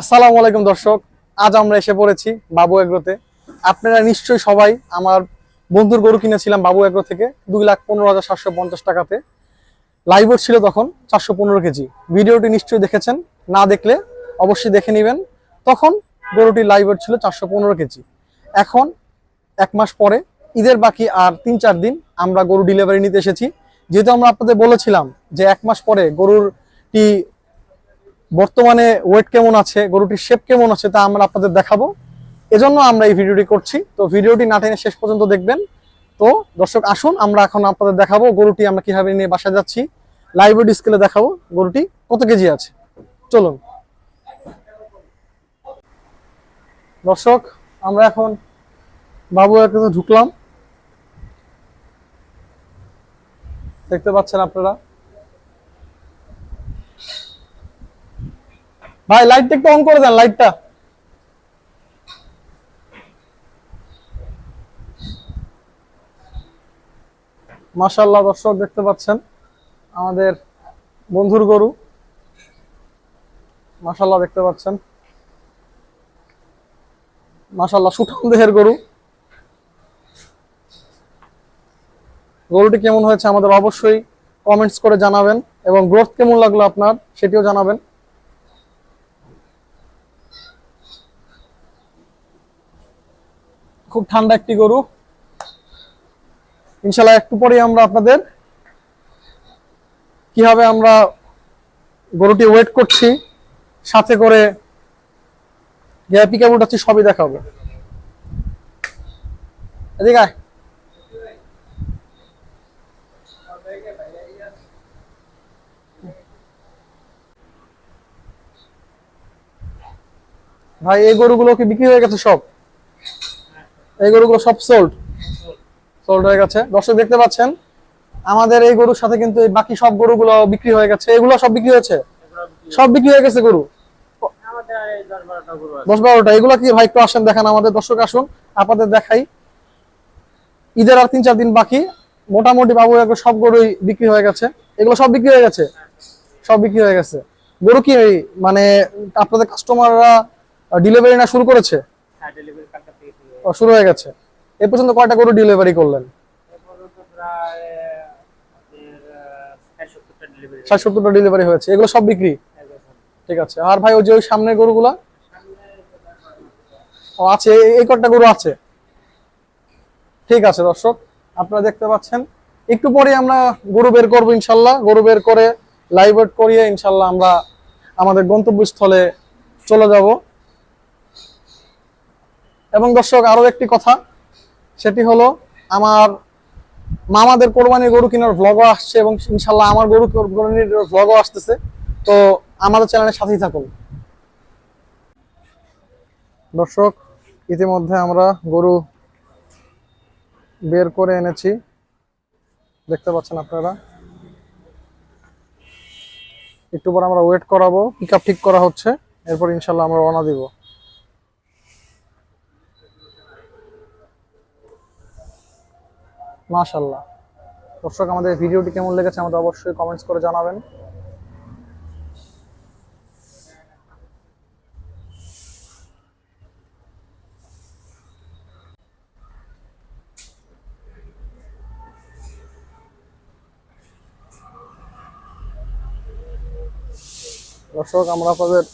আসসালামু আলাইকুম দর্শক, আজ আমরা এসে পড়েছি বাবু এগ্রোতে। আপনারা নিশ্চয়ই সবাই আমার বন্ধুর গরু কিনেছিলাম বাবু এগ্রো থেকে, দুই লাখ পনেরো হাজার সাতশো পঞ্চাশ টাকাতে। লাইভ ছিল তখন চারশো পনেরো কেজি। ভিডিওটি নিশ্চয়ই দেখেছেন, না দেখলে অবশ্যই দেখে নেবেন। তখন গরুটি লাইভ ছিল চারশো পনেরো কেজি। এখন এক মাস পরে, ঈদের বাকি আর তিন চার দিন আমরা গরু ডেলিভারি নিতে এসেছি। যেহেতু আমরা আপনাদের বলেছিলাম যে এক মাস পরে গরুরটি বর্তমানে ওয়েট কেমন আছে, গরুটির শেপ কেমন আছে তা আমরা আপনাদের দেখাবো। এজন্য আমরা এই ভিডিওটি করছি। তো ভিডিওটি না টেনে শেষ পর্যন্ত দেখবেন। তো দর্শক, আসুন, আমরা এখন আপনাদের দেখাবো গরুটি আমরা কীভাবে নিয়ে বাসায় যাচ্ছি। লাইভ ডিসপ্লে দেখাবো গরুটি কত কেজি আছে। চলুন। দর্শক, আমরা এখন বাবু কাছে ঢুকলাম। দেখতে পাচ্ছেন আপনারা? ভাই লাইটটা একটু অন করে দেন লাইটটা মাশাল্লাহ দর্শক দেখতে পাচ্ছেন, আমাদের বন্ধুর গরু। মাশাল্লাহ দেখতে পাচ্ছেন। মাশাল্লাহ সুঠাম দেহের গরু। গরুটি কেমন হয়েছে আমাদের অবশ্যই কমেন্টস করে জানাবেন এবং গ্রোথ কেমন লাগল আপনার, সেটিও জানাবেন। খুব ঠান্ডা একটি গরু। ইনশাল্লাহ একটু পরে আমরা আপনাদের কীভাবে আমরা গরুটি ওয়েট করছি, সাথে করে গ্যাপি কেবল হচ্ছে সবই দেখাবো। এদিকে ভাই, এই গরুগুলো কি বিক্রি হয়ে গেছে সব? এই গরুগুলো সব সোল্ড সোল্ড হয়ে গেছে। দর্শক দেখতে পাচ্ছেন, আমাদের এই গরুর সাথে কিন্তু বাকি সব গরুগুলো বিক্রি হয়ে গেছে। এগুলো সব বিক্রি হয়েছে? সব বিক্রি হয়ে গেছে গরু? দশ বারোটা। এগুলো কি ভাই একটু আসেন, দেখান আমাদের দর্শক আসুন। আপনাদের দেখাই। ঈদের আর তিন চার দিন বাকি। মোটামুটি বাবু সব গরুই বিক্রি হয়ে গেছে। এগুলো সব বিক্রি হয়ে গেছে? সব বিক্রি হয়ে গেছে। গরু কি মানে আপনাদের কাস্টমাররা ডেলিভারি না শুরু করেছে হ্যাঁ ডেলিভারি কার্ডটা থেকে শুরু হয়ে গেছে। এ পর্যন্ত কয়টা গরু ডেলিভারি করলেন? ষাট সত্তরটা ডেলিভারি হয়েছে। এগুলো সব বিক্রি? ঠিক আছে। আর ভাই, ওই যে ওই সামনের গরুগুলা? ও, আছে। এই- কটা গরু আছে? ঠিক আছে, দর্শক, আপনারা দেখতে পাচ্ছেন। একটু পরে আমরা গরু বের করব ইনশাল্লাহ। গরু বের করে লাইভ করিয়ে ইনশাল্লাহ আমরা আমাদের গন্তব্যস্থলে চলে যাব। এবং দর্শক, আরও একটি কথা, সেটি হলো আমার মামাদের কোরবানির গরু কেনার ভ্লগও আসছে এবং ইনশাল্লাহ আমার গরু কোরবানির ভ্লগও আসতেছে। তো আমাদের চ্যানেলের সাথেই থাকুন। দর্শক, ইতিমধ্যে আমরা গরু বের করে এনেছি। দেখতে পাচ্ছেন আপনারা? একটু পর আমরা ওয়েট করাবো পিক ঠিক করা হচ্ছে। এরপর ইনশাল্লাহ আমরা রওনা দিব। মাশাল্লাহ দর্শক, আমাদের ভিডিওটি কেমন লেগেছে আমাদের অবশ্যই কমেন্টস করে জানাবেন। দর্শক, আমরা আপনাদের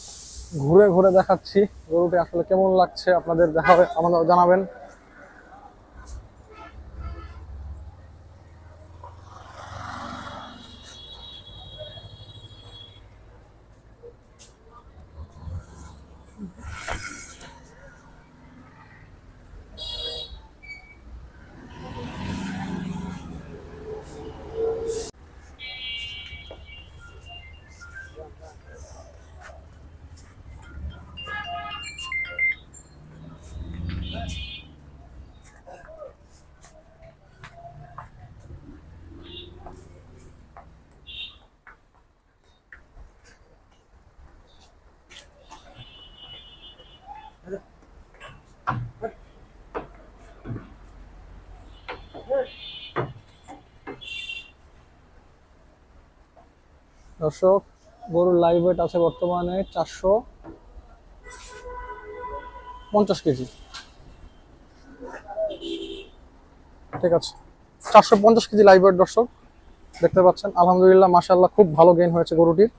ঘুরে ঘুরে দেখাচ্ছি। গরুটি আসলে কেমন লাগছে আপনাদের দেখাবে আমাদের জানাবেন। দর্শক গরুর লাইভ ওয়েট আছে বর্তমানে চারশো পঞ্চাশ কেজি। ঠিক আছে চারশো পঞ্চাশ কেজি লাইভ ওয়েট দর্শক দেখতে পাচ্ছেন আলহামদুলিল্লাহ মাশাল্লাহ খুব ভালো গেইন হয়েছে গরুটির।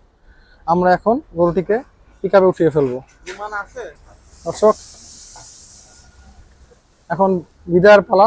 আমরা এখন গরুটিকে পিকআপে উঠিয়ে ফেলব। দর্শক এখন বিদায়ের পালা।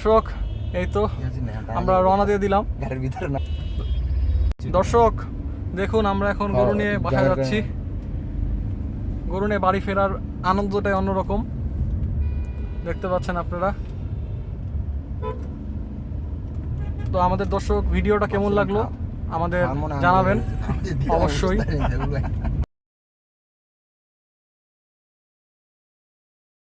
দর্শক এই তো আমরা রওনা দিয়ে দিলাম। দর্শক দেখুন আমরা এখন গরু নিয়ে বাসায় যাচ্ছি। গরু নিয়ে বাড়ি ফেরার আনন্দটাই অন্যরকম। দেখতে পাচ্ছেন আপনারা। তো আমাদের দর্শক ভিডিওটা কেমন লাগল? আমাদের জানাবেন। অবশ্যই।